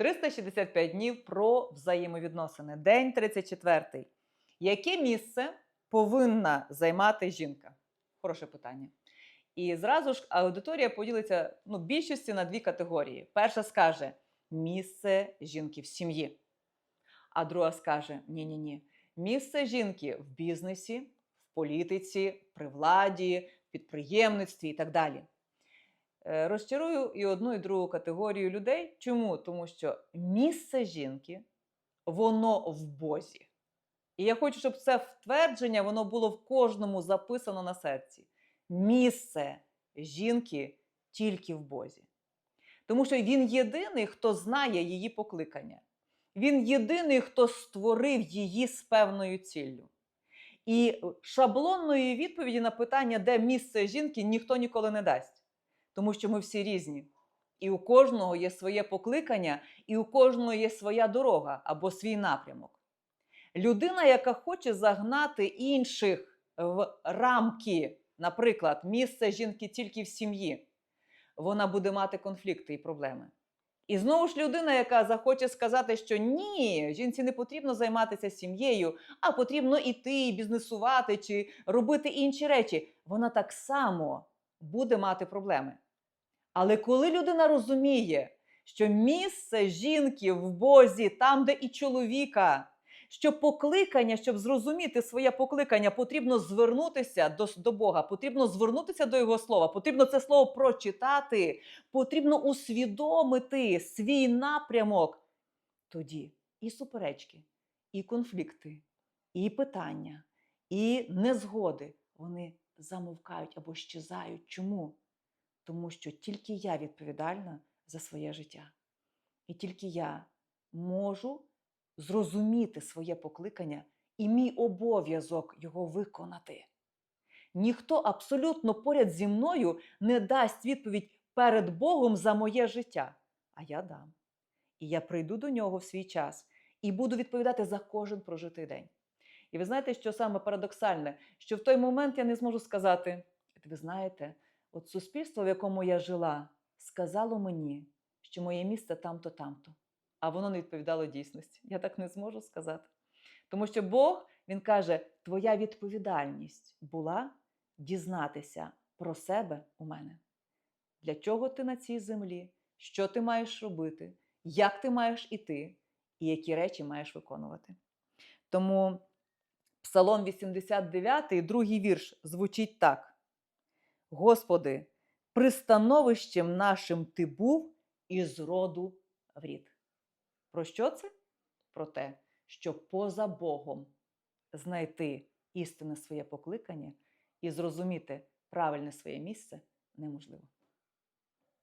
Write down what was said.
365 днів про взаємовідносини. День 34. Яке місце повинна займати жінка? Хороше питання. І зразу ж аудиторія поділиться ну, більшістю на дві категорії. Перша скаже місце жінки в сім'ї. А друга скаже: ні-ні ні. Місце жінки в бізнесі, в політиці, при владі, в підприємництві і так далі. Е, Розчарую і одну, і другу категорію людей. Чому? Тому що місце жінки, воно в Бозі. І я хочу, щоб це твердження воно було в кожному записано на серці. Місце жінки тільки в Бозі. Тому що він єдиний, хто знає її покликання. Він єдиний, хто створив її з певною ціллю. І шаблонної відповіді на питання, де місце жінки, ніхто ніколи не дасть. Тому що ми всі різні. І у кожного є своє покликання, і у кожного є своя дорога або свій напрямок. Людина, яка хоче загнати інших в рамки, наприклад, місце жінки тільки в сім'ї, вона буде мати конфлікти і проблеми. І знову ж людина, яка захоче сказати, що ні, жінці не потрібно займатися сім'єю, а потрібно іти, бізнесувати чи робити інші речі, вона так само буде мати проблеми. Але коли людина розуміє, що місце жінки в Бозі, там, де і чоловіка, що покликання, щоб зрозуміти своє покликання, потрібно звернутися до, до Бога, потрібно звернутися до Його слова, потрібно це слово прочитати, потрібно усвідомити свій напрямок. Тоді і суперечки, і конфлікти, і питання, і незгоди вони замовкають або щезають. Чому? Тому що тільки я відповідальна за своє життя. І тільки я можу зрозуміти своє покликання і мій обов'язок його виконати. Ніхто абсолютно поряд зі мною не дасть відповідь перед Богом за моє життя, а я дам. І я прийду до нього в свій час і буду відповідати за кожен прожитий день. І ви знаєте, що саме парадоксальне, що в той момент я не зможу сказати: ви знаєте, от суспільство, в якому я жила, сказало мені, що моє місце там-то, там-то а воно не відповідало дійсності. Я так не зможу сказати. Тому що Бог Він каже: твоя відповідальність була дізнатися про себе у мене. Для чого ти на цій землі? Що ти маєш робити, як ти маєш іти, і які речі маєш виконувати. Тому Псалом 89, другий вірш звучить так: Господи, пристановищем нашим ти був із роду в рід. Про що це? Про те, що поза Богом знайти істинне своє покликання і зрозуміти правильне своє місце неможливо.